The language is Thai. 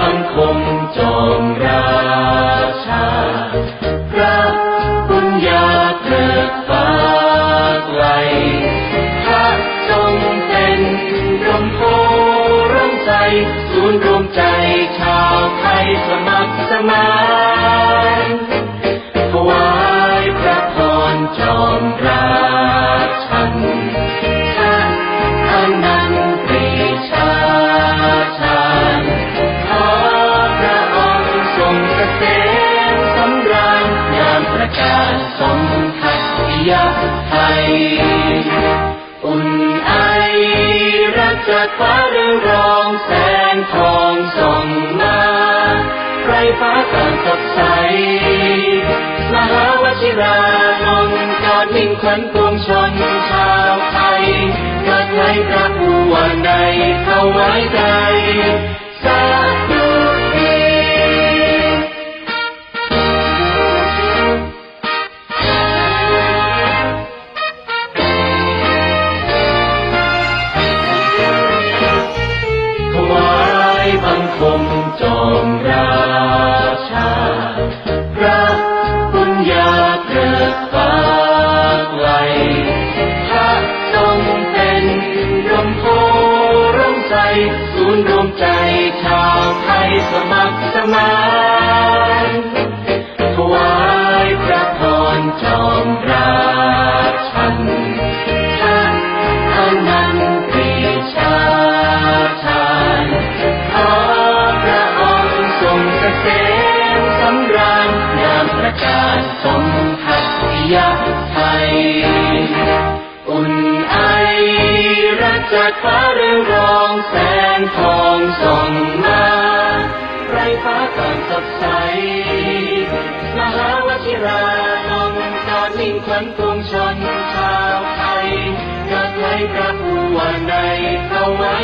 บังคมจองรา ประกาศสมทัศยไทย อุ่นไอรักจากฟ้าเรืองรองแสงทองส่องมาไรฟ้าต่างสดใส มหาวชิราลงกอดมิ่งขวัญปวงชนชาวไทยเกิดไว้พระผู้วันใดเข้าไว้ใจ จงราชา พระบุญญาเกิดฟ้าไกลพระทรงเป็นร่มโพร่มใส ศูนย์รวมใจชาวไทยสมัครสมาน สมทัศยไทย อุ่นไอรักจากฟ้าเรืองรองแสงทองส่องมาไรฟ้าต่างสดใส มหาวชิราลงกอดมิ่งขวัญปวงชนชาวไทยเกิดไว้พระผู้วันใดเข้าไว้